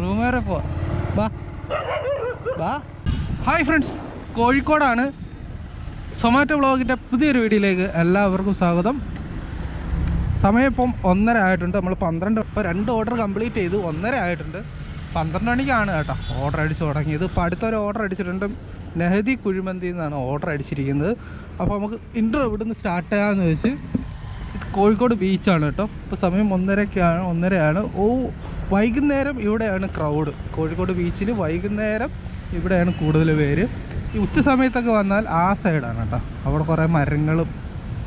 Room വരെ പോവാ. ബാ. ബാ. Hi friends. കോഴിക്കോടാണ് സൊമാറ്റോ വ്ളോഗിന്റെ പുതിയൊരു വീഡിയോയിലേക്ക് എല്ലാവർക്കും സ്വാഗതം. സമയം ഇപ്പം ഒന്നര ആയിട്ടുണ്ട്. നമ്മൾ പന്ത്രണ്ട് ഇപ്പോൾ രണ്ട് ഓർഡർ കംപ്ലീറ്റ് ചെയ്തു. ഒന്നര ആയിട്ടുണ്ട്. പന്ത്രണ്ട് മണിക്കാണ് കേട്ടോ ഓർഡർ അടിച്ച് തുടങ്ങിയത്. ഇപ്പോൾ അടുത്തൊരു ഓർഡർ അടിച്ചിട്ടുണ്ട്. നെഹദി കുഴിമന്തി എന്നാണ് ഓർഡർ അടിച്ചിരിക്കുന്നത്. അപ്പോൾ നമുക്ക് ഇന്റർവ്യൂ ഇവിടുന്ന് സ്റ്റാർട്ട് ചെയ്യാമെന്ന് വെച്ച് കോഴിക്കോട് ബീച്ചാണ് കേട്ടോ. ഇപ്പോൾ സമയം ഒന്നരക്കാണ് ഒന്നരയാണ്. ഓ വൈകുന്നേരം ഇവിടെയാണ് ക്രൗഡ് കോഴിക്കോട് ബീച്ചിൽ വൈകുന്നേരം ഇവിടെയാണ് കൂടുതൽ പേര്. ഈ ഉച്ച സമയത്തൊക്കെ വന്നാൽ ആ സൈഡാണ് കേട്ടോ. അവിടെ കുറേ മരങ്ങളും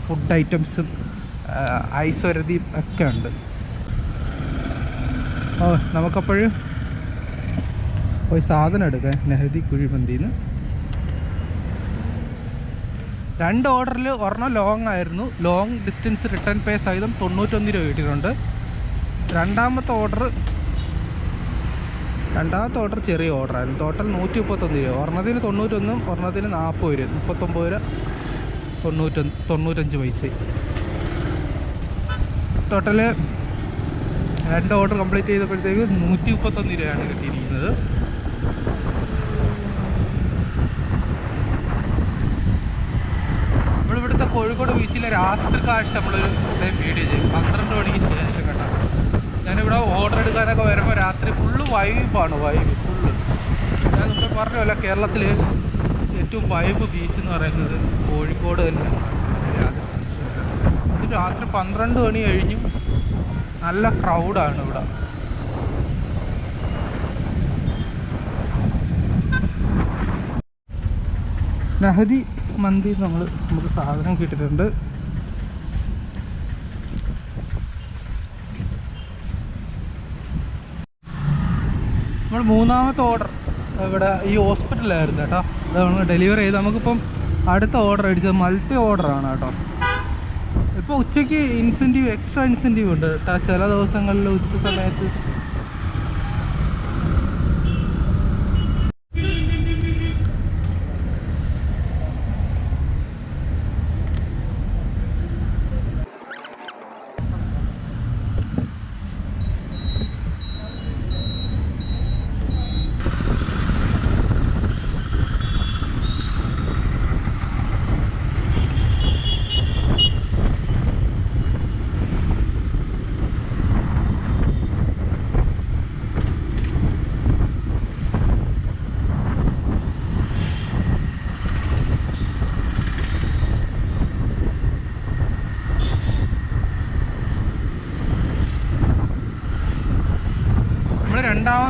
ഫുഡ് ഐറ്റംസും ഐസ്വരതിയും ഒക്കെ ഉണ്ട്. ഓ നമുക്കപ്പോഴും പോയി സാധനം എടുക്കാം. നെഹദി കുഴിമന്തിന്ന്. രണ്ട് ഓർഡറിൽ ഒരെണ്ണം ലോങ് ആയിരുന്നു. ലോങ് ഡിസ്റ്റൻസ് റിട്ടേൺ പേ സഹിതം തൊണ്ണൂറ്റൊന്ന് രൂപ കിട്ടിയിട്ടുണ്ട്. രണ്ടാമത്തെ ഓർഡർ രണ്ടാമത്തെ ഓർഡർ ചെറിയ ഓർഡറായിരുന്നു. ടോട്ടൽ നൂറ്റി മുപ്പത്തൊന്ന് രൂപ. ഒരെണ്ണത്തിന് തൊണ്ണൂറ്റൊന്നും ഒരെണ്ണത്തിന് നാൽപ്പത് രൂപ. മുപ്പത്തൊമ്പത് രൂപ തൊണ്ണൂറ്റൊന്ന് തൊണ്ണൂറ്റഞ്ച് പൈസ. ടോട്ടൽ രണ്ട് ഓർഡർ കംപ്ലീറ്റ് ചെയ്തപ്പോഴത്തേക്ക് നൂറ്റി മുപ്പത്തൊന്ന് രൂപയാണ് കിട്ടിയിരിക്കുന്നത്. കോഴിക്കോട് ബീച്ചിലെ രാത്രി കാഴ്ച നമ്മളൊരു വീഡിയോ ചെയ്യും പന്ത്രണ്ട് മണിക്ക് ശേഷം കേട്ടോ. ഞാനിവിടെ ഓർഡർ എടുക്കാനൊക്കെ വരുമ്പോൾ രാത്രി ഫുള്ള് വൈബാണ് വൈബ് ഫുള്ള് ഞാൻ ഇപ്പോൾ പറഞ്ഞല്ല കേരളത്തിൽ ഏറ്റവും വൈബ് ബീച്ച് എന്ന് പറയുന്നത് കോഴിക്കോട് തന്നെയാണ്. ഇത് രാത്രി പന്ത്രണ്ട് മണി കഴിഞ്ഞു നല്ല ക്രൗഡാണ് ഇവിടെ. നഹദി മന്തി നമ്മൾ നമുക്ക് സാധനം കിട്ടിയിട്ടുണ്ട്. നമ്മൾ മൂന്നാമത്തെ ഓർഡർ ഇവിടെ ഈ ഹോസ്പിറ്റലായിരുന്നു കേട്ടോ. അത് നമ്മൾ ഡെലിവറി ചെയ്ത് നമുക്കിപ്പം അടുത്ത ഓർഡർ അടിച്ചത് മൾട്ടി ഓർഡറാണ് കേട്ടോ. ഇപ്പോൾ ഉച്ചയ്ക്ക് ഇൻസെന്റീവ് എക്സ്ട്രാ ഇൻസെന്റീവ് ഉണ്ട്. കേട്ടോ ചില ദിവസങ്ങളിൽ ഉച്ച സമയത്ത്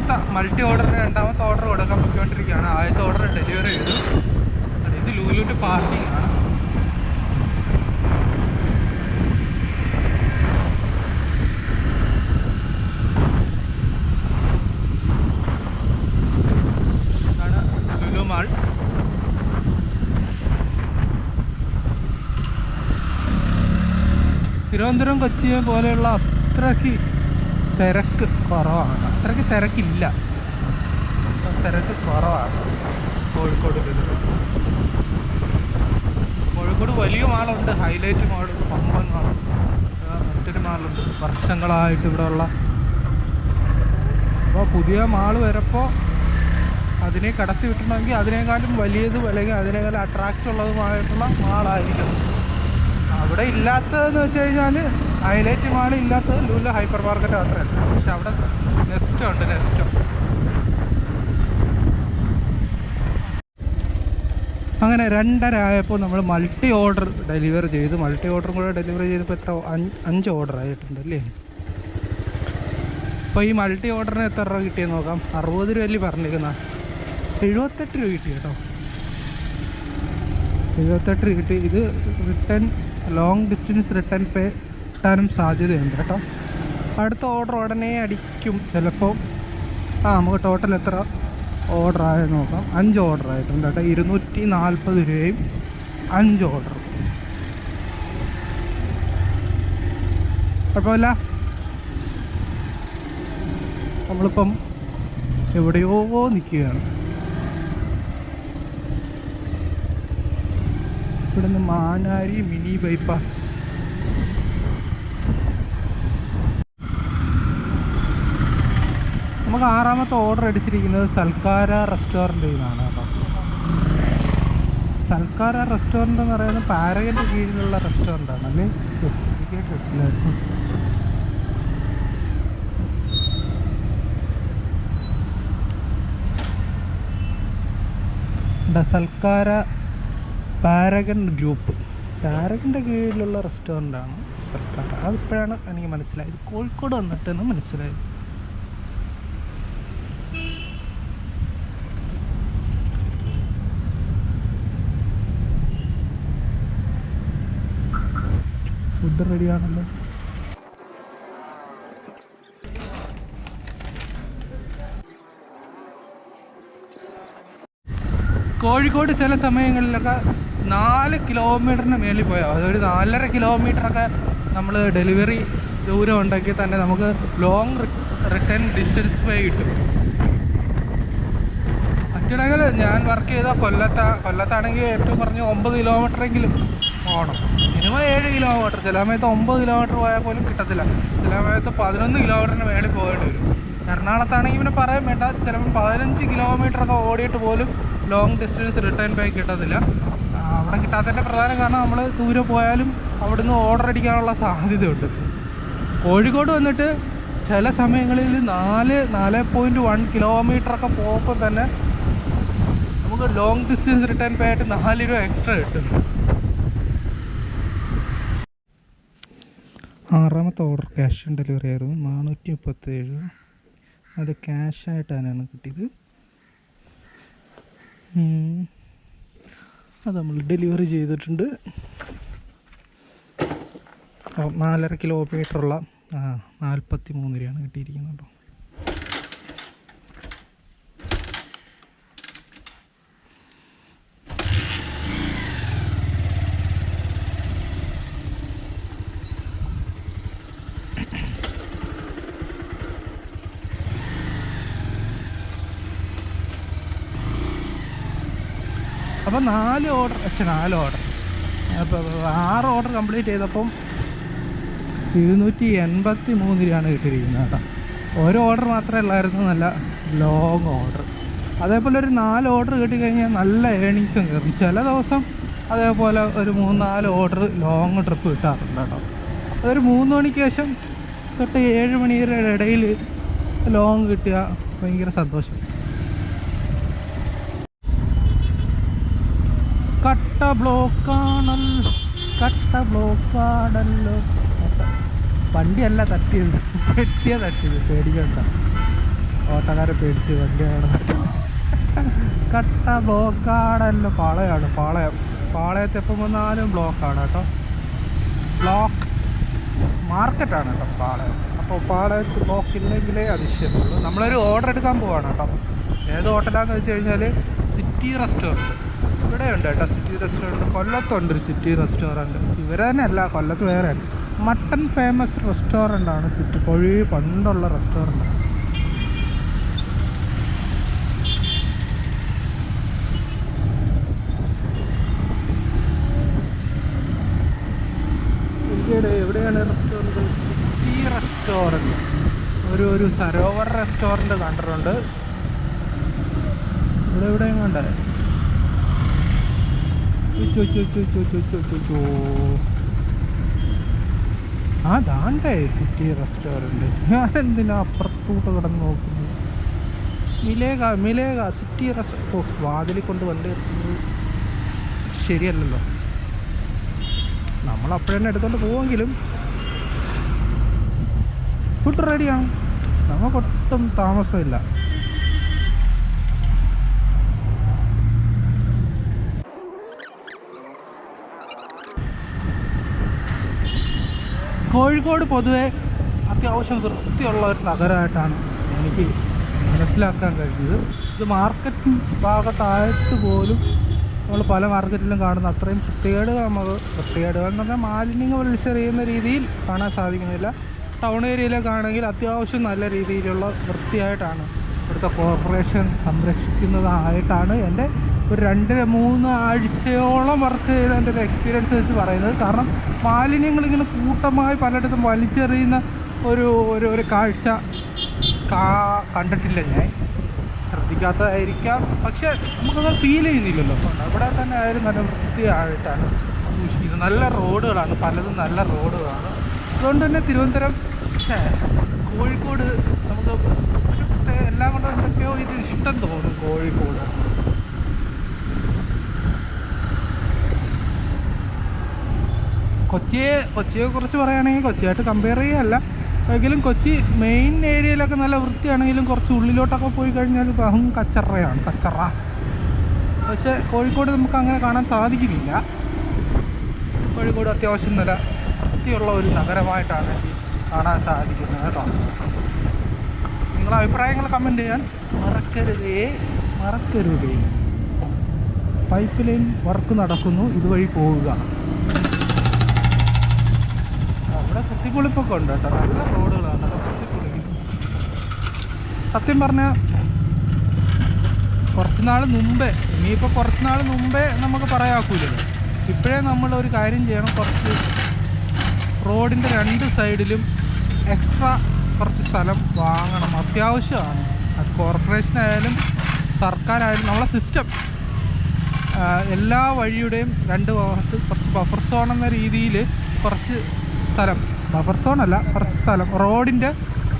രണ്ടാമത്തെ മൾട്ടി ഓർഡറിന് രണ്ടാമത്തെ ഓർഡർ കൊടുക്കാൻ പൊയ്ക്കൊണ്ടിരിക്കുകയാണ്. ആദ്യത്തെ ഓർഡർ ഡെലിവറി ചെയ്തു. ഇത് ലൂലുവിന്റെ പാർക്കിംഗ് ആണ്. തിരുവനന്തപുരം കൊച്ചിയെ പോലെയുള്ള അത്രയ്ക്ക് തിരക്ക് കുറവാണ്. അത്രയ്ക്ക് തിരക്കില്ല. തിരക്ക് കുറവാണ് കോഴിക്കോട്. കോഴിക്കോട് വലിയ മാളുണ്ട്. Highlight mall Pamban mall. മറ്റൊരു മാളുണ്ട്. വർഷങ്ങളായിട്ട് ഇവിടെ ഉള്ള അപ്പോൾ പുതിയ മാൾ വരപ്പോൾ അതിനെ കടത്തി വിട്ടണമെങ്കിൽ അതിനേക്കാളും വലിയതും അല്ലെങ്കിൽ അതിനേക്കാളും അട്രാക്റ്റ് ഉള്ളതുമായിട്ടുള്ള മാളായിരിക്കും അവിടെ ഇല്ലാത്തതെന്ന് വെച്ച് കഴിഞ്ഞാൽ ഹൈലൈറ്റ് മാൾ ഇല്ലാത്തത് ലൂല ഹൈപ്പർ മാർക്കറ്റ് മാത്രമല്ല പക്ഷെ അവിടെ നെസ്റ്റോ ഉണ്ട് നെസ്റ്റോ അങ്ങനെ രണ്ടര ആയപ്പോൾ നമ്മൾ മൾട്ടി ഓർഡർ ഡെലിവറി ചെയ്തു. മൾട്ടി ഓർഡറും കൂടെ ഡെലിവറി ചെയ്തപ്പോൾ എത്ര? അഞ്ച് ഓർഡർ ആയിട്ടുണ്ട് അല്ലേ? അപ്പോൾ ഈ മൾട്ടി ഓർഡറിന് എത്ര രൂപ കിട്ടിയെന്ന് നോക്കാം. അറുപത് രൂപയല്ലേ പറഞ്ഞിരിക്കുന്ന? എഴുപത്തെട്ട് രൂപ കിട്ടി കേട്ടോ. എഴുപത്തെട്ട് കിട്ടി. ഇത് return long distance return pay കിട്ടാനും സാധ്യതയുണ്ട് കേട്ടോ. അടുത്ത ഓർഡർ ഉടനെ അടിക്കും ചിലപ്പോൾ ആ നമുക്ക് ടോട്ടൽ എത്ര ഓർഡർ ആയെന്ന് നോക്കാം. അഞ്ച് ഓർഡർ ആയിട്ടുണ്ട് കേട്ടോ. ഇരുന്നൂറ്റി നാൽപ്പത് രൂപയും അഞ്ച് ഓർഡർ കുഴപ്പമില്ല. നമ്മളിപ്പം എവിടെയോ നിൽക്കുകയാണ്. ഇവിടുന്ന് മാനാരി മിനി ബൈപ്പാസ്. നമുക്ക് ആറാമത്തെ ഓർഡർ അടിച്ചിരിക്കുന്നത് സൽക്കാര റെസ്റ്റോറന്റിൽ നിന്നാണ് കേട്ടോ. സൽക്കാര റെസ്റ്റോറന്റ് എന്ന് പറയുന്നത് പാരഗന്റെ കീഴിലുള്ള റെസ്റ്റോറന്റാണ് അല്ലേ? കേട്ടിട്ടില്ലായിരുന്നു സൽക്കാര പാരഗൺ ഗ്രൂപ്പ്. പാരഗന്റെ കീഴിലുള്ള റെസ്റ്റോറന്റാണ് സർക്കാർ. അതിപ്പോഴാണ് എനിക്ക് മനസ്സിലായത്? കോഴിക്കോട് വന്നിട്ടാണ് മനസ്സിലായത്. ഫുഡ് റെഡിയാണല്ലോ. കോഴിക്കോട് ചില സമയങ്ങളിലൊക്കെ നാല് കിലോമീറ്ററിന് മേളിൽ പോയാൽ അതൊരു നാലര കിലോമീറ്ററൊക്കെ നമ്മൾ ഡെലിവറി ദൂരം ഉണ്ടെങ്കിൽ തന്നെ നമുക്ക് ലോങ് റിട്ടേൺ ഡിസ്റ്റൻസ് പോയി കിട്ടും. മറ്റിടങ്ങൾ ഞാൻ വർക്ക് ചെയ്ത കൊല്ലത്ത കൊല്ലത്താണെങ്കിൽ ഏറ്റവും കുറഞ്ഞ് ഒമ്പത് കിലോമീറ്ററെങ്കിലും പോകണം മിനിമം ഏഴ് കിലോമീറ്റർ. ചില സമയത്ത് ഒമ്പത് കിലോമീറ്റർ പോയാൽ പോലും കിട്ടത്തില്ല. ചില സമയത്ത് പതിനൊന്ന് കിലോമീറ്ററിന് മേളിൽ പോകേണ്ടി വരും. എറണാകുളത്താണെങ്കിൽ പിന്നെ പറയാൻ വേണ്ട. ചിലപ്പോൾ പതിനഞ്ച് കിലോമീറ്റർ ഒക്കെ ഓടിയിട്ട് പോലും ലോങ് ഡിസ്റ്റൻസ് റിട്ടേൺ പേ കിട്ടത്തില്ല. അവിടെ കിട്ടാത്തതിന്റെ പ്രധാന കാരണം നമ്മൾ ദൂരെ പോയാലും അവിടുന്ന് ഓർഡർ അടിക്കാനുള്ള സാധ്യതയുണ്ട്. കോഴിക്കോട് വന്നിട്ട് ചില സമയങ്ങളിൽ നാല് നാല് പോയിന്റ് വൺ കിലോമീറ്ററൊക്കെ പോകുമ്പോൾ തന്നെ നമുക്ക് ലോങ് ഡിസ്റ്റൻസ് റിട്ടേൺ പേ ആയിട്ട് നാല് രൂപ എക്സ്ട്രാ കിട്ടും. ആറാമത്തെ ഓർഡർ ക്യാഷ് ഓൺ ഡെലിവറി ആയിരുന്നു. നാനൂറ്റി മുപ്പത്തേഴ്. അത് ക്യാഷായിട്ടാണ് കിട്ടിയത്. അത് നമ്മൾ ഡെലിവറി ചെയ്തിട്ടുണ്ട്. നാലര കിലോ മീറ്ററുള്ള നാൽപ്പത്തി മൂന്ന് രൂപയാണ് കിട്ടിയിരിക്കുന്നത് കേട്ടോ. അപ്പോൾ നാല് ഓർഡർ പക്ഷെ നാല് ഓർഡർ അപ്പം ആറ് ഓർഡർ കംപ്ലീറ്റ് ചെയ്തപ്പം ഇരുന്നൂറ്റി എൺപത്തി മൂന്ന് രൂപയാണ് കിട്ടിയിരിക്കുന്നത് കേട്ടോ. ഒരു ഓർഡർ മാത്രമേ ഉള്ളായിരുന്നു നല്ല ലോങ് ഓർഡർ അതേപോലെ ഒരു നാല് ഓർഡർ കിട്ടിക്കഴിഞ്ഞാൽ നല്ല ഏണിങ്സും കയറും. ചില ദിവസം അതേപോലെ ഒരു മൂന്ന് നാല് ഓർഡർ ലോങ് ട്രിപ്പ് കിട്ടാറുണ്ട് കേട്ടോ. അതൊരു മൂന്ന് മണിക്ക് ശേഷം തൊട്ട് ഏഴ് മണിയുടെ ഇടയിൽ ലോങ് കിട്ടുക ഭയങ്കര സന്തോഷം. കട്ട ബ്ലോക്കാണൽ കട്ട ബ്ലോക്കാണല്ലോ വണ്ടിയല്ല തട്ടിയത്. പെട്ടിയ തട്ടിയത്. പേടിക്കണ്ട. ഓട്ടക്കാരെ പേടിച്ച് വണ്ടിയാണ് കട്ട ബ്ലോക്കാണല്ലോ പാളയാണ്. പാളയം പാളയത്ത് എപ്പം വന്നാലും ബ്ലോക്കാണ് കേട്ടോ. ബ്ലോക്ക് മാർക്കറ്റാണ് കേട്ടോ പാളയം. അപ്പോൾ പാളയത്ത് ബ്ലോക്ക് ഇല്ലെങ്കിലേ അതിശയമുള്ളൂ. നമ്മളൊരു ഓർഡർ എടുക്കാൻ പോവാണ് കേട്ടോ. ഏത് ഹോട്ടലാണെന്ന് വെച്ച് കഴിഞ്ഞാൽ സിറ്റി റെസ്റ്റോറന്റ്. ഇവിടെ ഉണ്ട് കേട്ടോ സിറ്റി റെസ്റ്റോറന്റ് കൊല്ലത്തുണ്ട് ഒരു സിറ്റി റെസ്റ്റോറന്റ് ഇവർ തന്നെ അല്ല കൊല്ലത്ത് വേറെ. മട്ടൺ ഫേമസ് റെസ്റ്റോറന്റാണ് സിറ്റി കൊഴി പണ്ടുള്ള റെസ്റ്റോറന്റ് എവിടെയാണ് റെസ്റ്റോറന്റ് സിറ്റി റെസ്റ്റോറന്റ് ഒരു ഒരു സരോവർ റെസ്റ്റോറന്റ് കണ്ടിട്ടുണ്ട്. ഇവിടെ എവിടെയും കണ്ടേ ചോ, ചോ, ചോ, ചോ, ചോ, ചോ, ചോ, ചോ. ആ ദാണ്ടേ സിറ്റി റെസ്റ്റോറന്റ് ഞാൻ എന്തിനാ അപ്പുറത്തൂട്ട് കിടന്ന് നോക്കുന്നത്? മിലേക മിലേക സിറ്റി റെസ് ഓ വാതിലിൽ കൊണ്ട് വണ്ടി എത്തുന്നത് ശരിയല്ലല്ലോ. നമ്മൾ അപ്പോഴന്നെ എടുത്തോണ്ട് പോവെങ്കിലും. ഫുഡ് റെഡിയാണ് നമുക്കൊട്ടും താമസമില്ല. കോഴിക്കോട് പൊതുവെ അത്യാവശ്യം വൃത്തിയുള്ള ഒരു നഗരമായിട്ടാണ് എനിക്ക് മനസ്സിലാക്കാൻ കഴിഞ്ഞത്. ഇത് മാർക്കറ്റ് ഭാഗത്തായിട്ട് പോലും നമ്മൾ പല മാർക്കറ്റിലും കാണുന്ന അത്രയും വൃത്തികേടുകൾ നമുക്ക് വൃത്തികേടുകൾ എന്ന് പറഞ്ഞാൽ മാലിന്യങ്ങൾ വലിച്ചെറിയുന്ന രീതിയിൽ കാണാൻ സാധിക്കുന്നില്ല. ടൗൺ ഏരിയയിലൊക്കെ അത്യാവശ്യം നല്ല രീതിയിലുള്ള വൃത്തിയായിട്ടാണ് ഇവിടുത്തെ കോർപ്പറേഷൻ സംരക്ഷിക്കുന്നതായിട്ടാണ് എന്റെ ഒരു രണ്ട് മൂന്ന് ആഴ്ചയോളം വർക്ക് ചെയ്ത എന്റെ ഒരു എക്സ്പീരിയൻസ് വെച്ച് പറയുന്നത്. കാരണം മാലിന്യങ്ങൾ ഇങ്ങനെ കൂട്ടമായി പലയിടത്തും വലിച്ചെറിയുന്ന ഒരു ഒരു ഒരു കാഴ്ച കണ്ടിട്ടില്ല ഞാൻ. ശ്രദ്ധിക്കാത്തതായിരിക്കാം. പക്ഷേ നമുക്കത് ഫീൽ ചെയ്യുന്നില്ലല്ലോ. അവിടെ തന്നെ ആയാലും നല്ല വൃത്തിയായിട്ടാണ് സൂക്ഷിക്കുന്നത്. നല്ല റോഡുകളാണ്. പലതും നല്ല റോഡുകളാണ്. അതുകൊണ്ട് തന്നെ തിരുവനന്തപുരം കോഴിക്കോട് നമുക്ക് എല്ലാം കൊണ്ടും എന്തൊക്കെയോ ഇത് ഇഷ്ടം തോന്നും കോഴിക്കോട്. കൊച്ചിയെ കൊച്ചിയെ കുറിച്ച് പറയുകയാണെങ്കിൽ കൊച്ചിയായിട്ട് കമ്പയർ ചെയ്യല്ല എങ്കിലും കൊച്ചി മെയിൻ ഏരിയയിലൊക്കെ നല്ല വൃത്തിയാണെങ്കിലും കുറച്ച് ഉള്ളിലോട്ടൊക്കെ പോയി കഴിഞ്ഞാൽ ബഹും കച്ചറയാണ് കച്ചറ. പക്ഷേ കോഴിക്കോട് നമുക്ക് അങ്ങനെ കാണാൻ സാധിക്കുന്നില്ല. കോഴിക്കോട് അത്യാവശ്യം നല്ല വൃത്തിയുള്ള ഒരു നഗരമായിട്ടാണ് കാണാൻ സാധിക്കുന്നത് കേട്ടോ. നിങ്ങളുടെ അഭിപ്രായങ്ങൾ കമന്റ് ചെയ്യാൻ മറക്കരുതേ മറക്കരുതേ. പൈപ്പ് ലൈൻ വർക്ക് നടക്കുന്നു ഇതുവഴി പോവുക അവിടെ കുത്തിക്കുളിപ്പൊക്കെ ഉണ്ട് കേട്ടോ. നല്ല റോഡുകളാണ് കേട്ടോ. സത്യം പറഞ്ഞാൽ കുറച്ച് നാൾ മുമ്പേ ഇനിയിപ്പോൾ കുറച്ച് നാൾ മുമ്പേ നമുക്ക് പറയാക്കൂലല്ലോ. ഇപ്പോഴേ നമ്മൾ ഒരു കാര്യം ചെയ്യണം. കുറച്ച് റോഡിന്റെ രണ്ട് സൈഡിലും എക്സ്ട്രാ കുറച്ച് സ്ഥലം വാങ്ങണം. അത്യാവശ്യമാണ്. അത് കോർപ്പറേഷനായാലും സർക്കാരായാലും നമ്മളെ സിസ്റ്റം. എല്ലാ വഴിയുടെയും രണ്ട് ഭാഗത്ത് കുറച്ച് ബഫർ സോൺ എന്ന രീതിയിൽ കുറച്ച് സ്ഥലം ബഫർ സോൺ അല്ല കുറച്ച് സ്ഥലം. റോഡിന്റെ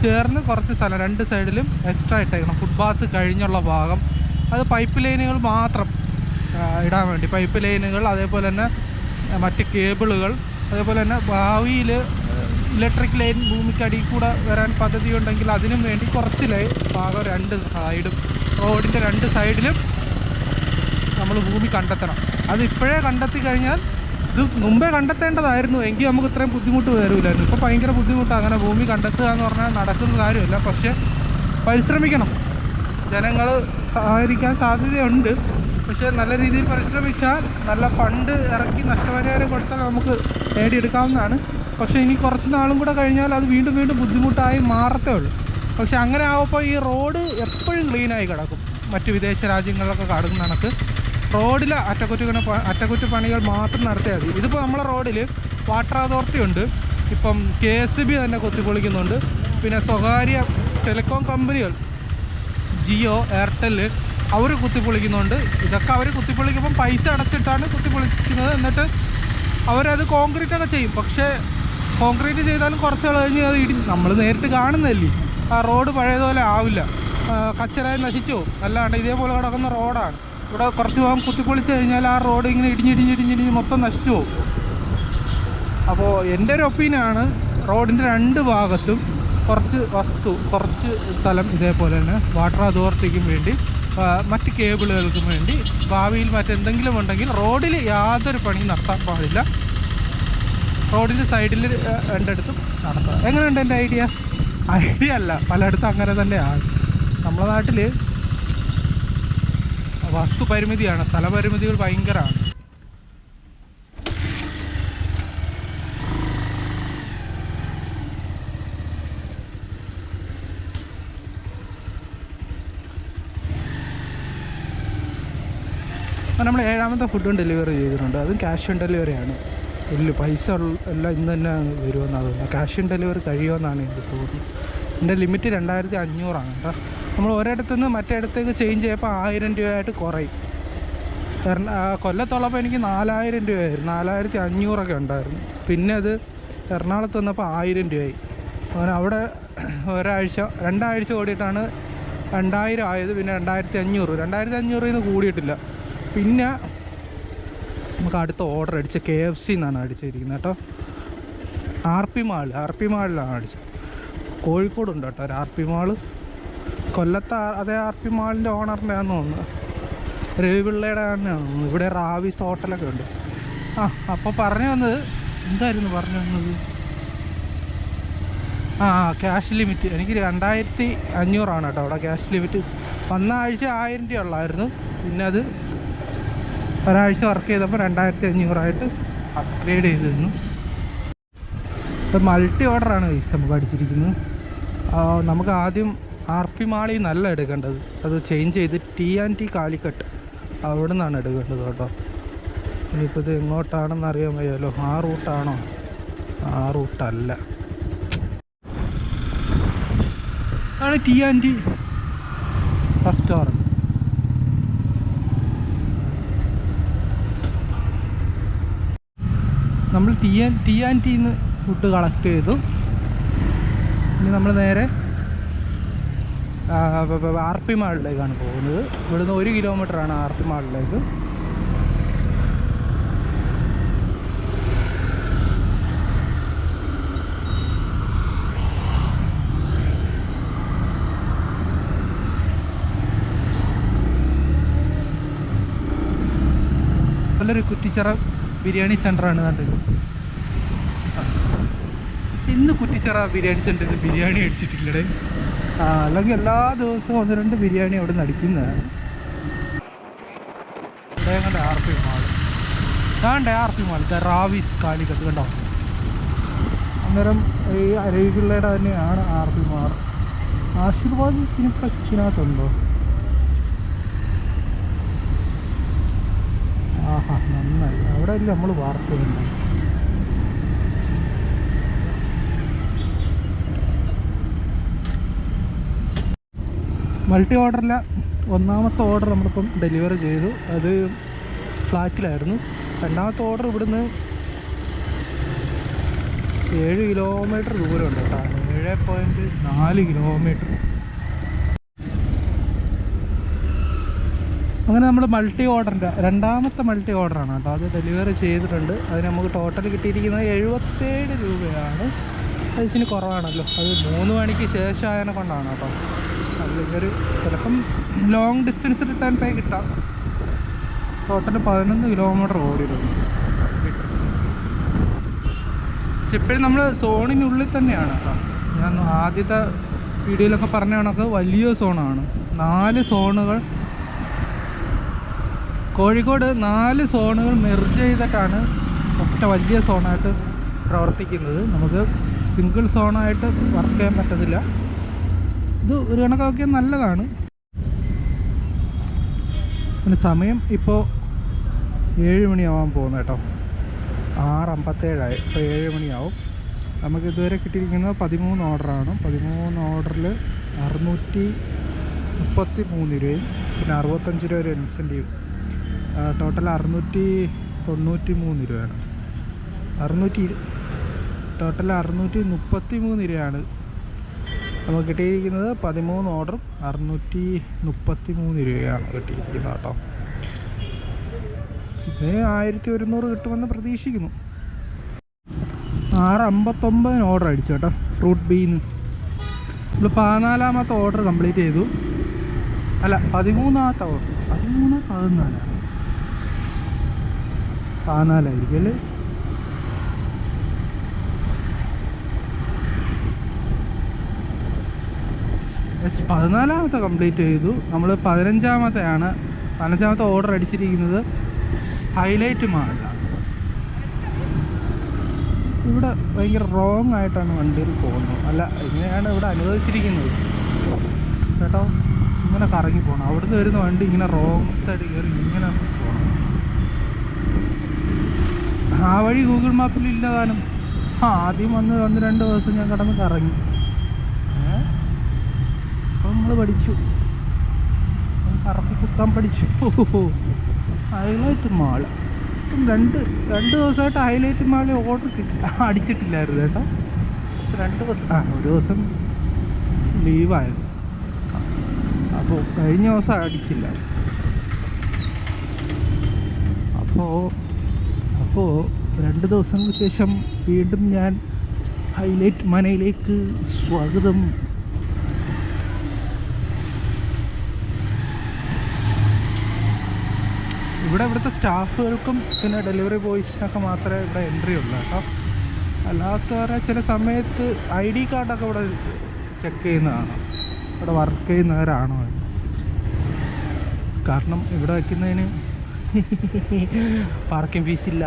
ചേർന്ന് കുറച്ച് സ്ഥലം രണ്ട് സൈഡിലും എക്സ്ട്രാ ഇട്ടേക്കണം. ഫുട്പാത്ത് കഴിഞ്ഞുള്ള ഭാഗം. അത് പൈപ്പ് ലൈനുകൾ മാത്രം ഇടാൻ വേണ്ടി. പൈപ്പ് ലൈനുകൾ അതേപോലെ തന്നെ മറ്റ് കേബിളുകൾ അതേപോലെ തന്നെ ഭാവിയിൽ ഇലക്ട്രിക് ലൈൻ ഭൂമിക്കടിയിൽ കൂടെ വരാൻ പദ്ധതി ഉണ്ടെങ്കിൽ അതിനും വേണ്ടി കുറച്ച് ലൈൻ ഭാഗം രണ്ട് സൈഡും റോഡിന്റെ രണ്ട് സൈഡിലും നമ്മൾ ഭൂമി കണ്ടെത്തണം. അത് ഇപ്പോഴേ കണ്ടെത്തി കഴിഞ്ഞാൽ ഇത് മുമ്പേ കണ്ടെത്തേണ്ടതായിരുന്നു. എങ്കിൽ നമുക്ക് ഇത്രയും ബുദ്ധിമുട്ട് വരില്ലായിരുന്നു ഇപ്പോൾ ഭയങ്കര ബുദ്ധിമുട്ടാണ് അങ്ങനെ ഭൂമി കണ്ടെത്തുക എന്ന് പറഞ്ഞാൽ നടക്കുന്ന കാര്യമല്ല. പക്ഷേ പരിശ്രമിക്കണം. ജനങ്ങൾ സഹകരിക്കാൻ സാധ്യതയുണ്ട്. പക്ഷേ നല്ല രീതിയിൽ പരിശ്രമിച്ചാൽ നല്ല ഫണ്ട് ഇറക്കി നഷ്ടപരിഹാരം കൊടുത്താൽ നമുക്ക് നേടിയെടുക്കാവുന്നതാണ്. പക്ഷേ ഇനി കുറച്ച് നാളും കൂടെ കഴിഞ്ഞാൽ അത് വീണ്ടും വീണ്ടും ബുദ്ധിമുട്ടായി മാറത്തേ ഉള്ളൂ. പക്ഷേ അങ്ങനെ ആവുമ്പോൾ ഈ റോഡ് എപ്പോഴും ക്ലീനായി കിടക്കും. മറ്റ് വിദേശ രാജ്യങ്ങളിലൊക്കെ കിടക്കുന്ന കണക്ക് റോഡിൽ അറ്റകുറ്റപ്പണി അറ്റകുറ്റപ്പണികൾ മാത്രം നടത്തിയാൽ മതി. ഇതിപ്പോൾ നമ്മളെ റോഡിൽ വാട്ടർ അതോറിറ്റി ഉണ്ട്. ഇപ്പം കെ എസ് ബി തന്നെ കൊത്തിപ്പൊളിക്കുന്നുണ്ട്. പിന്നെ സ്വകാര്യ ടെലികോം കമ്പനികൾ ജിയോ എയർടെൽ അവർ കുത്തിപ്പൊളിക്കുന്നുണ്ട്. ഇതൊക്കെ അവർ കുത്തിപ്പൊളിക്കുമ്പം പൈസ അടച്ചിട്ടാണ് കുത്തിപ്പൊളിക്കുന്നത്. എന്നിട്ട് അവരത് കോൺക്രീറ്റ് ഒക്കെ ചെയ്യും. പക്ഷേ കോൺക്രീറ്റ് ചെയ്താലും കുറച്ച് കഴിഞ്ഞ് അത് ഇടി നമ്മൾ നേരിട്ട് കാണുന്നതല്ലേ. ആ റോഡ് പഴയതുപോലെ ആവില്ല. കച്ചറായി നശിച്ചു അല്ലാണ്ട് ഇതേപോലെ കിടക്കുന്ന റോഡാണ്. ഇവിടെ കുറച്ച് ഭാഗം കുത്തിപ്പൊളിച്ച് കഴിഞ്ഞാൽ ആ റോഡ് ഇങ്ങനെ ഇടിഞ്ഞിടിഞ്ഞിടിഞ്ഞിടിഞ്ഞ് മൊത്തം നശിച്ചു പോകും. അപ്പോൾ എന്റെ ഒരു ഒപ്പീനിയനാണ് റോഡിന്റെ രണ്ട് ഭാഗത്തും കുറച്ച് വസ്തു കുറച്ച് സ്ഥലം ഇതേപോലെ തന്നെ വാട്ടർ അതോറിറ്റിക്കും വേണ്ടി മറ്റ് കേബിളുകൾക്കും വേണ്ടി ഭാവിയിൽ മറ്റെന്തെങ്കിലും ഉണ്ടെങ്കിൽ റോഡിൽ യാതൊരു പണിയും നടത്താൻ പാടില്ല. റോഡിന്റെ സൈഡിൽ രണ്ടിടത്തും നടത്താം. എങ്ങനെയുണ്ട് എന്റെ ഐഡിയ? ഐഡിയ അല്ല. പലയിടത്തും അങ്ങനെ തന്നെയാണ്. നമ്മുടെ നാട്ടിൽ വസ്തു പരിമിതിയാണ് സ്ഥലപരിമിതികൾ ഭയങ്കരമാണ്. നമ്മൾ ഏഴാമത്തെ ഫുഡും ഡെലിവറി ചെയ്തിട്ടുണ്ട്. അതും ക്യാഷ് ഓൺ ഡെലിവറിയാണ് ഇല്ല പൈസ എല്ലാം ഇന്ന് തന്നെ വരുമെന്നാണ് തോന്നുന്നത്. ക്യാഷ് ഓൺ ഡെലിവറി കഴിയുമെന്നാണ് എനിക്ക് തോന്നുന്നത്. എന്റെ ലിമിറ്റ് രണ്ടായിരത്തി അഞ്ഞൂറാണ് കേട്ടോ. നമ്മൾ ഒരിടത്തുനിന്ന് മറ്റേടത്തേക്ക് ചേഞ്ച് ചെയ്യപ്പോൾ ആയിരം രൂപയായിട്ട് കുറയും. കാരണം കൊല്ലത്തുള്ളപ്പോൾ എനിക്ക് നാലായിരം രൂപയായിരുന്നു. നാലായിരത്തി അഞ്ഞൂറൊക്കെ ഉണ്ടായിരുന്നു. പിന്നെ അത് എറണാകുളത്ത് വന്നപ്പോൾ ആയിരം രൂപയായി. അങ്ങനെ അവിടെ ഒരാഴ്ച രണ്ടാഴ്ച ഓടിയിട്ടാണ് രണ്ടായിരം ആയത്. പിന്നെ രണ്ടായിരത്തി അഞ്ഞൂറ്. രണ്ടായിരത്തി അഞ്ഞൂറിൽ നിന്ന് കൂടിയിട്ടില്ല. പിന്നെ നമുക്ക് അടുത്ത ഓർഡർ അടിച്ച കെ എഫ് സി എന്നാണ് അടിച്ചിരിക്കുന്നത് കേട്ടോ. R P mall R P മാളിലാണ് അടിച്ചത്. കോഴിക്കോടുണ്ട് കേട്ടോ ഒരു ആർ പി മാൾ. കൊല്ലത്തെ അതേ ആർ പി മാളിന്റെ ഓണറിന്റെ ആണെന്ന് തോന്നുന്നു. രവിപിള്ളയുടെ തന്നെയാണ് തോന്നുന്നു. ഇവിടെ റാവിസ് ഹോട്ടലൊക്കെ ഉണ്ട്. ആ അപ്പോൾ പറഞ്ഞു വന്നത് എന്തായിരുന്നു പറഞ്ഞു വന്നത്? ആ ക്യാഷ് ലിമിറ്റ്. എനിക്ക് രണ്ടായിരത്തി അഞ്ഞൂറാണ് കേട്ടോ അവിടെ ക്യാഷ് ലിമിറ്റ്. വന്ന ആഴ്ച ആയിരം രൂപ ഉള്ളായിരുന്നു. പിന്നെ അത് ഒരാഴ്ച വർക്ക് ചെയ്തപ്പോൾ രണ്ടായിരത്തി അഞ്ഞൂറായിട്ട് അപ്ഗ്രേഡ് ചെയ്തിരുന്നു. ഇപ്പം മൾട്ടി ഓർഡറാണ് ഗൈസ് നമുക്ക് അടിച്ചിരിക്കുന്നത്. നമുക്ക് ആദ്യം ആർ പി മാളിൽ നിന്നല്ല എടുക്കേണ്ടത്. അത് ചേഞ്ച് ചെയ്ത് ടി ആൻഡ് ടി കാലിക്കട്ട് അവിടെ നിന്നാണ് എടുക്കേണ്ടത് കേട്ടോ. ഇനിയിപ്പോൾ ഇത് എങ്ങോട്ടാണെന്ന് അറിയാൻ വയ്യല്ലോ ആ റൂട്ടാണോ ആ റൂട്ടല്ല ആണ് ടി ആൻഡ് ടി റെസ്റ്റോറന്റ് നമ്മൾ ടി ആൻഡ് ടി ആൻഡ് ടിന്ന് ഫുഡ് കളക്ട് ചെയ്തു. ഇനി നമ്മൾ നേരെ ആർ പി മാളിലേക്കാണ് പോകുന്നത്. ഇവിടുന്ന് ഒരു കിലോമീറ്ററാണ് ആർ പി മാളിലേക്ക്. നല്ലൊരു കുറ്റിച്ചിറ ബിരിയാണി സെന്ററാണ് കണ്ടത്. ഇന്ന് കുറ്റിച്ചിറ ബിരിയാണി സെന്ററിൽ ബിരിയാണി അടിച്ചിട്ടില്ലടേ. അല്ലെങ്കിൽ എല്ലാ ദിവസവും ഒന്ന് രണ്ട് ബിരിയാണി അവിടെ നടിക്കുന്നതാണ് ആർ പി മാൾ. കണ്ട R P mall Raviz Calicut കണ്ടോ? അന്നേരം ഈ അരവിപിള്ളയുടെ തന്നെയാണ് ആർ പി മാൾ. ആശീർവാദ് സിനിപ്ലക്സിനകത്തുണ്ടോ? ആഹാ നന്നായി. അവിടെ അല്ലേ നമ്മൾ വാർത്ത മൾട്ടി ഓർഡറിൽ ഒന്നാമത്തെ ഓർഡർ നമ്മളിപ്പം ഡെലിവറി ചെയ്തു. അത് ഫ്ലാറ്റിലായിരുന്നു. രണ്ടാമത്തെ ഓർഡർ ഇവിടുന്ന് ഏഴ് കിലോമീറ്റർ ദൂരമുണ്ട് കേട്ടോ. ഏഴ് പോയിന്റ് നാല് കിലോമീറ്റർ. അങ്ങനെ നമ്മൾ മൾട്ടി ഓർഡറിന്റെ രണ്ടാമത്തെ മൾട്ടി ഓർഡറാണ് കേട്ടോ. അത് ഡെലിവറി ചെയ്തിട്ടുണ്ട്. അതിന് നമുക്ക് ടോട്ടൽ കിട്ടിയിരിക്കുന്നത് എഴുപത്തേഴ് രൂപയാണ്. അത് ഇച്ചിരി കുറവാണല്ലോ. അത് മൂന്ന് മണിക്ക് ശേഷം ആയതിനെ കൊണ്ടാണ് കേട്ടോ. അല്ലെങ്കിൽ ഒരു ചിലപ്പം ലോങ് ഡിസ്റ്റൻസ് റിട്ടേൺ പേ കിട്ടാം. ടോട്ടൽ പതിനൊന്ന് കിലോമീറ്റർ ഓടിയിരുന്നു. പക്ഷെ ഇപ്പോഴും നമ്മൾ സോണിനുള്ളിൽ തന്നെയാണ് ഞാൻ ആദ്യത്തെ വീഡിയോയിലൊക്കെ പറഞ്ഞ കണക്ക് വലിയ സോണാണ്. നാല് സോണുകൾ കോഴിക്കോട് നാല് സോണുകൾ മെർജ് ചെയ്തിട്ടാണ് ഒറ്റ വലിയ സോണായിട്ട് പ്രവർത്തിക്കുന്നത്. നമുക്ക് സിംഗിൾ സോണായിട്ട് വർക്ക് ചെയ്യാൻ പറ്റത്തില്ല. ഇത് ഒരു കണക്കൊക്കെ നല്ലതാണ്. പിന്നെ സമയം ഇപ്പോൾ ഏഴ് മണിയാവാൻ പോകുന്നു കേട്ടോ. ആറ് അമ്പത്തേഴായി. ഇപ്പോൾ ഏഴ് മണിയാവും. നമുക്ക് ഇതുവരെ കിട്ടിയിരിക്കുന്നത് പതിമൂന്ന് ഓർഡറാണ്. പതിമൂന്ന് ഓർഡറിൽ അറുന്നൂറ്റി മുപ്പത്തി മൂന്ന് രൂപയും പിന്നെ അറുപത്തഞ്ച് രൂപ ഒരു ഇൻസെന്റീവ്. ടോട്ടൽ അറുന്നൂറ്റി തൊണ്ണൂറ്റി മൂന്ന് രൂപയാണ്. അറുന്നൂറ്റി ടോട്ടൽ അറുന്നൂറ്റി മുപ്പത്തി മൂന്ന് രൂപയാണ് നമുക്ക് കിട്ടിയിരിക്കുന്നത് പതിമൂന്ന് ഓർഡർ അറുന്നൂറ്റി മുപ്പത്തി മൂന്ന് രൂപയാണ് കിട്ടിയിരിക്കുന്നത് കേട്ടോ. ഇത് ആയിരത്തി ഒരുന്നൂറ് കിട്ടുമെന്ന് പ്രതീക്ഷിക്കുന്നു. ആറ് അമ്പത്തൊമ്പതിന് ഓർഡർ അടിച്ചു കേട്ടോ ഫ്രൂട്ട് ബീന്ന് നമ്മൾ പതിനാലാമത്തെ ഓർഡർ കംപ്ലീറ്റ് ചെയ്തു. അല്ല പതിമൂന്നാമത്തെ ഓർഡർ പതിമൂന്ന് പതിനാലാണ് പതിനാലായിരിക്കും അല്ലേ? യെസ് പതിനാലാമത്തെ കംപ്ലീറ്റ് ചെയ്തു. നമ്മൾ പതിനഞ്ചാമത്തെയാണ്. പതിനഞ്ചാമത്തെ ഓർഡർ അടിച്ചിരിക്കുന്നത്. ഹൈലൈറ്റ് മാല. ഇവിടെ ഭയങ്കര റോങ് ആയിട്ടാണ് വണ്ടിയിൽ പോകുന്നത്. അല്ല ഇങ്ങനെയാണ് ഇവിടെ അനുവദിച്ചിരിക്കുന്നത്. കേട്ടോ? ഇങ്ങനെ കറങ്ങി പോകണം അവിടുന്ന് വരുന്ന വണ്ടി ഇങ്ങനെ റോങ് സൈഡ് കയറി ഇങ്ങനെ പോകണം ആ വഴി ഗൂഗിൾ മാപ്പിൽ ഇല്ലതാനും. ആ ആദ്യം വന്ന് ഒന്ന് രണ്ട് ദിവസം ഞാൻ കടന്ന് കറങ്ങി. നമ്മൾ പഠിച്ചു. കറക്കി കുത്താൻ പഠിച്ചു. ഹൈലൈറ്റ് മാള രണ്ട് രണ്ട് ദിവസമായിട്ട് ഹൈലൈറ്റ് മാൾ ഓർഡർ കിട്ടി. അടിച്ചിട്ടില്ലായിരുന്നു കേട്ടോ. രണ്ട് ദിവസം ആ ഒരു ദിവസം ലീവായിരുന്നു അപ്പോൾ കഴിഞ്ഞ ദിവസം അടിച്ചില്ല. അപ്പോൾ അപ്പോൾ രണ്ട് ദിവസങ്ങൾക്ക് ശേഷം വീണ്ടും ഞാൻ ഹൈലൈറ്റ് മനയിലേക്ക് സ്വാഗതം ഇവിടെ ഇവിടുത്തെ സ്റ്റാഫുകൾക്കും പിന്നെ ഡെലിവറി ബോയ്സിനൊക്കെ മാത്രമേ ഇവിടെ എൻട്രി ഉള്ളൂ കേട്ടോ. അല്ലാത്തവരെ ചില സമയത്ത് ഐ ഡി കാർഡൊക്കെ ഇവിടെ ചെക്ക് ചെയ്യുന്നതാണ്. ഇവിടെ വർക്ക് ചെയ്യുന്നവരാണോ? കാരണം ഇവിടെ വയ്ക്കുന്നതിന് പാർക്കിംഗ് ഫീസില്ല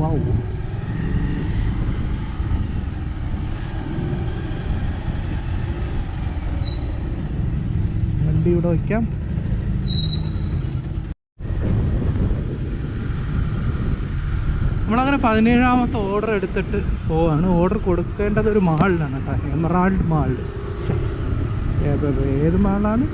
വൗ വണ്ടി ഇവിടെ വയ്ക്കാം. നമ്മളങ്ങനെ പതിനേഴാമത്തെ ഓർഡർ എടുത്തിട്ട് പോവാണ്. ഓർഡർ കൊടുക്കേണ്ടത് ഒരു മാളിലാണ് കേട്ടോ. എമറാൾഡ് മാളിൽ ഏത് മാളാണ്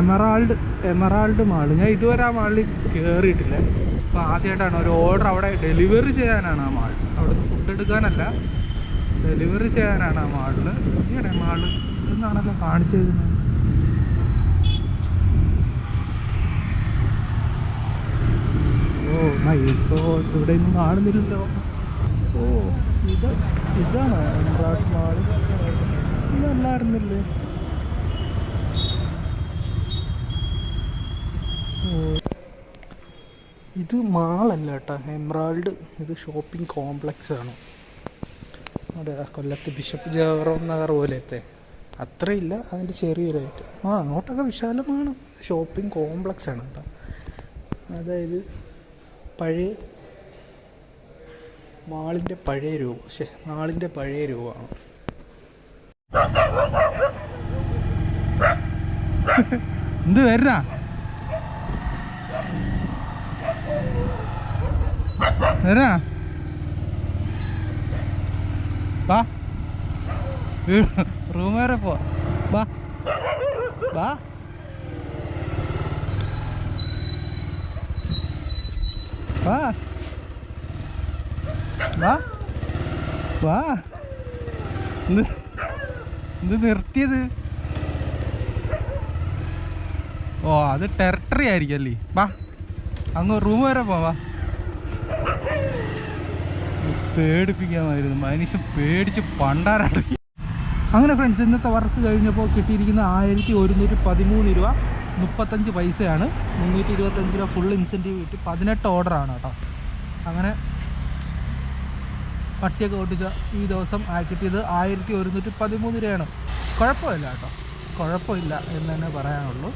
എമറാൾഡ് എമറാൾഡ് മാൾ ഞാൻ ഇതുവരെ ആ മാളിൽ കയറിയിട്ടില്ല അപ്പോൾ ആദ്യമായിട്ടാണ് ഒരു ഓർഡർ അവിടെ ഡെലിവറി ചെയ്യാനാണ് ആ മാൾ അവിടെ ഫുഡ് എടുക്കാനല്ല. ഡെലിവറി ചെയ്യാനാണ് ആ മാളിൽ ഇങ്ങനെ മാൾ എന്നാണല്ലോ കാണിച്ചു തരുന്നത് ഓ ഇപ്പോൾ ഇവിടെ ഒന്നും കാണുന്നില്ലല്ലോ. ഓ. ഇത് ഇതാണ്? Emerald mall? ഇതല്ലായിരുന്നില്ലേ. ഇത് മാളല്ല കേട്ടോ എംറാൾഡ് ഇത് ഷോപ്പിംഗ് കോംപ്ലക്സ് ആണ് അവിടെ കൊല്ലത്ത് ബിഷപ്പ് ജവറോ നഗർ പോലത്തെ. അത്രയില്ല അതിന്റെ ചെറിയൊരു ഐറ്റം ആ അങ്ങോട്ടൊക്കെ വിശാലമാണ്. ഷോപ്പിംഗ് കോംപ്ലക്സ് ആണ് കേട്ടോ അതായത് പഴയ മാളിന്റെ പഴയ രൂപം. പക്ഷേ മാളിന്റെ പഴയ രൂപമാണ്. എന്ത് വരണ? വരാ വാ. റൂം വരെ പോ വാ വാ വാ എന്ത് നിർത്തിയത് ഓ അത് ടെറിട്ടറി ആയിരിക്കും അല്ലേ വാ അങ്ങ് റൂം വരെ പോവാ പേടിപ്പിക്കാമായിരുന്നു മനുഷ്യൻ പേടിച്ച് പണ്ടാരാണ് അങ്ങനെ ഫ്രണ്ട്സ് ഇന്നത്തെ വർക്ക് കഴിഞ്ഞപ്പോൾ കിട്ടിയിരിക്കുന്ന ആയിരത്തി ഒരുന്നൂറ്റി പതിമൂന്ന് രൂപ മുപ്പത്തഞ്ച് പൈസയാണ്. മുന്നൂറ്റി ഇരുപത്തഞ്ച് രൂപ ഫുൾ ഇൻസെന്റീവ് കിട്ടി. പതിനെട്ട് ഓർഡറാണ് കേട്ടോ. അങ്ങനെ പട്ടിയൊക്കെ ഓട്ടിച്ച ഈ ദിവസം കിട്ടിയത് ആയിരത്തി ഒരുന്നൂറ്റി പതിമൂന്ന് രൂപയാണ്. കുഴപ്പമില്ല കേട്ടോ. കുഴപ്പമില്ല എന്ന് തന്നെ പറയാനുള്ളൂ.